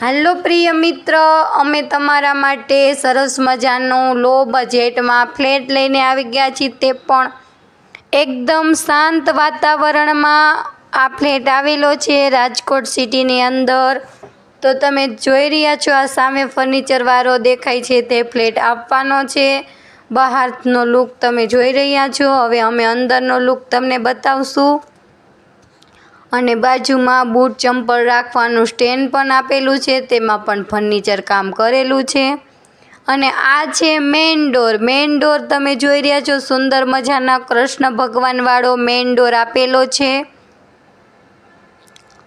હાલો પ્રિય મિત્ર, અમે તમારા માટે સરસ મજાનો લો બજેટમાં ફ્લેટ લઈને આવી ગયા છીએ તે પણ એકદમ શાંત વાતાવરણમાં આ ફ્લેટ આવેલો છે રાજકોટ સિટીની અંદર. તો તમે જોઈ રહ્યા છો આ સામે ફર્નિચરવાળો દેખાય છે તે ફ્લેટ આપવાનો છે. બહારનો લુક તમે જોઈ રહ્યા છો. હવે અમે અંદરનો લુક તમને બતાવશું. અને બાજુમાં બૂટ ચંપલ રાખવાનું સ્ટેન્ડ પણ આપેલું છે, તેમાં પણ ફર્નિચર કામ કરેલું છે. અને આ છે મેઇન ડોર. મેઇન ડોર તમે જોઈ રહ્યા છો, સુંદર મજાના કૃષ્ણ ભગવાનવાળો મેઇન ડોર આપેલો છે.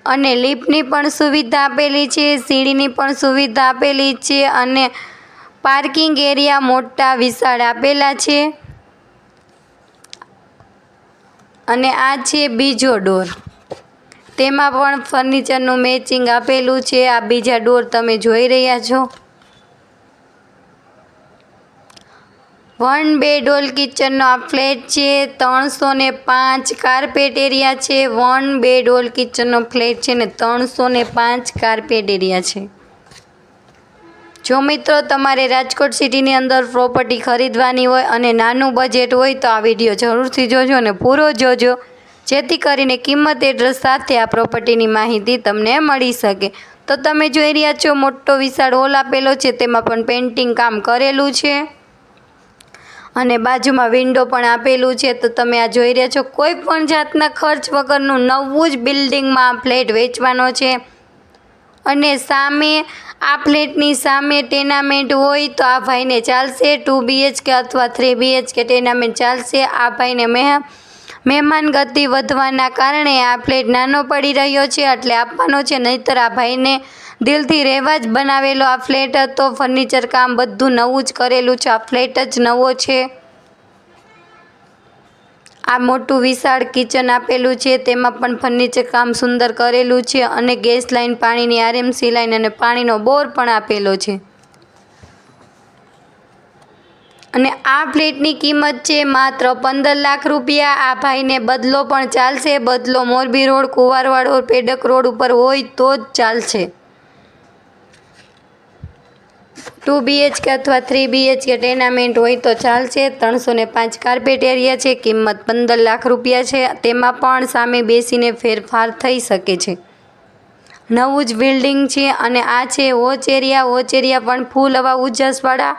અને લિફ્ટની પણ સુવિધા આપેલી છે, સીડીની પણ સુવિધા આપેલી છે અને પાર્કિંગ એરિયા મોટા વિશાળ આપેલા છે. અને આ છે બીજો ડોર. તેમાં પણ ફર્નિચરનું મેચિંગ આપેલું છે. આ બીજા ડોર તમે જોઈ રહ્યા છો. વન બેડોલ કિચનનો આ ફ્લેટ છે. ત્રણસો ને પાંચ કાર્પેટ એરિયા છે. વન બેડોલ કિચનનો ફ્લેટ છે ને ત્રણસો ને પાંચ કાર્પેટ એરિયા છે. જો મિત્રો તમારે રાજકોટ સિટીની અંદર પ્રોપર્ટી ખરીદવાની હોય અને નાનું બજેટ હોય તો આ વીડિયો જરૂરથી જોજો અને પૂરો જોજો. જેથી કરીને કિંમત એડ્રેસ સાથે આ પ્રોપર્ટીની માહિતી તમને મળી શકે. તો તમે જોઈ રહ્યા છો, મોટો વિશાળ હોલ આપેલો છે, તેમાં પણ પેન્ટિંગ કામ કરેલું છે. અને બાજુમાં વિન્ડો પણ આપેલું છે, તો તમે આ જોઈ રહ્યા છો, કોઈ પણ જાતના ખર્ચ વગરનું નવું જ બિલ્ડિંગમાં ફ્લેટ વેચવાનો છે. અને સામે આ ફ્લેટની સામે ટેનામેન્ટ હોય તો આ ભાઈને ચાલશે ટુ બીએચકે અથવા થ્રી બીએચકે ટેનામેન્ટ ચાલશે, આ ભાઈને મેં મહેમાન ગતિ વધવાના કારણે આ ફ્લેટ નાનો પડી રહ્યો છે એટલે આપવાનો છે, નહીતર આ ભાઈને દિલથી રહેવા જ બનાવેલો આ ફ્લેટ હતો. ફર્નિચર કામ બધું નવું જ કરેલું છે. આ ફ્લેટ જ નવો છે. આ મોટું વિશાળ કિચન આપેલું છે. તેમાં પણ ફર્નિચર કામ સુંદર કરેલું છે અને ગેસ લાઇન પાણીની આરએમસી લાઇન અને પાણીનો બોર પણ આપેલો છે. અને આ ફ્લેટની કિંમત છે માત્ર પંદર લાખ રૂપિયા. આ ભાઈને બદલો પણ ચાલશે. બદલો મોરબી રોડ, કુવારવાડ પેડક રોડ ઉપર હોય તો જ ચાલશે. ટુ બીએચકે અથવા થ્રી બીએચકે ટેનામેન્ટ હોય તો ચાલશે. ત્રણસો ને પાંચ કાર્પેટ એરિયા છે. કિંમત પંદર લાખ રૂપિયા છે. તેમાં પણ સામે બેસીને ફેરફાર થઈ શકે છે. નવું જ બિલ્ડિંગ છે અને આ છે વોચ એરિયા. ઓચ એરિયા પણ ફૂલ હવા ઉજાસવાળા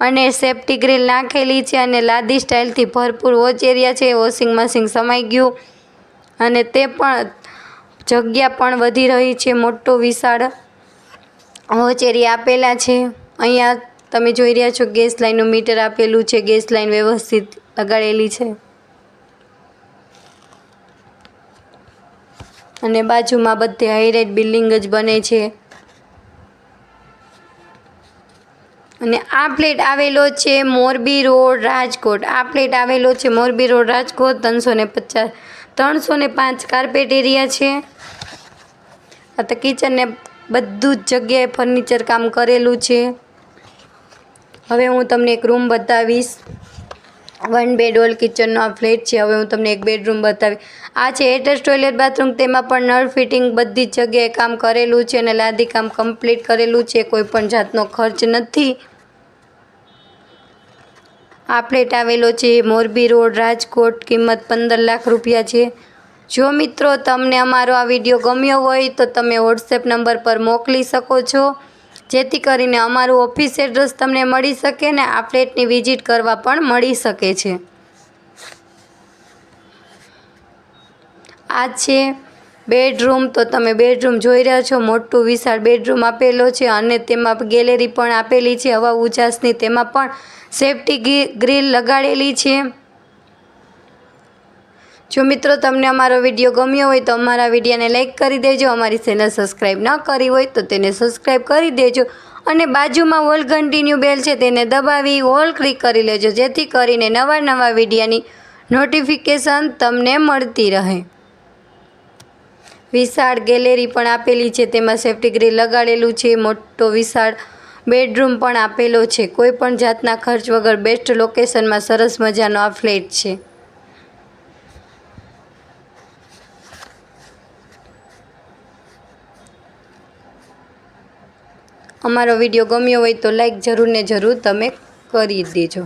અને સેફ્ટી ગ્રીલ નાખેલી છે અને લાદી સ્ટાઇલથી ભરપૂર વોચ એરિયા છે. વોશિંગ મશીન સમાઈ ગયું અને તે પણ જગ્યા પણ વધી રહી છે. મોટો વિશાળ વોચ એરિયા આપેલા છે. અહીંયા તમે જોઈ રહ્યા છો ગેસ લાઇનનું મીટર આપેલું છે. ગેસ લાઇન વ્યવસ્થિત લગાડેલી છે. અને બાજુમાં બધે હાઈરાઇટ બિલ્ડિંગ જ બને છે. અને આ પ્લેટ આવેલો છે મોરબી રોડ રાજકોટ. આ પ્લેટ આવેલો છે મોરબી રોડ રાજકોટ ત્રણસો ને પચાસ ત્રણસો ને પાંચ કાર્પેટ એરિયા છે. આ તો કિચનને બધું જ જગ્યાએ ફર્નિચર કામ કરેલું છે. હવે હું તમને એક રૂમ બતાવીશ. વન બેડ ઓલ કિચનનો આ ફ્લેટ છે. હવે હું તમને એક બેડરૂમ બતાવી. આ છે એટેચ ટોયલેટ બાથરૂમ. તેમાં પણ નળ ફિટિંગ બધી જ જગ્યાએ કામ કરેલું છે અને લાદી કામ કમ્પ્લીટ કરેલું છે. કોઈ પણ જાતનો ખર્ચ નથી. આ ફ્લેટ આવેલો છે મોરબી રોડ, રાજકોટ. કિંમત પંદર લાખ રૂપિયા છે. જો મિત્રો તમને અમારો આ વીડિયો ગમ્યો હોય તો તમે વોટ્સએપ નંબર પર મોકલી શકો છો. જેથી કરીને અમારું ઓફિસ એડ્રેસ તમને મળી શકે ને આ ફ્લેટની વિઝિટ કરવા પણ મળી શકે છે. આ છે બેડરૂમ. તો તમે બેડરૂમ જોઈ રહ્યા છો. મોટું વિશાળ બેડરૂમ આપેલો છે અને તેમાં ગેલેરી પણ આપેલી છે. હવા ઉજાસની તેમાં પણ સેફટી ગ્રીલ લગાડેલી છે. જો મિત્રો તમને અમારો વીડિયો ગમ્યો હોય તો અમારા વિડીયોને લાઇક કરી દેજો, અમારી ચેનલ સબસ્ક્રાઈબ ન કરી હોય તો તેને સબસ્ક્રાઈબ કરી દેજો અને બાજુમાં ઓલ કન્ટિન્યુ બેલ છે તેને દબાવી ઓલ ક્લિક કરી લેજો, જેથી કરીને નવા નવા વિડીયાની નોટિફિકેશન તમને મળતી રહે. વિશાળ ગેલેરી પણ આપેલી છે, તેમાં સેફ્ટી ગ્રીલ લગાડેલું છે, મોટો વિશાળ બેડરૂમ પણ આપેલો છે. કોઈ પણ જાતના ખર્ચ વગર બેસ્ટ લોકેશનમાં સરસ મજાનો આ ફ્લેટ છે. અમારો વીડિયો ગમ્યો હોય તો લાઈક જરૂર ને જરૂર તમે કરી દેજો.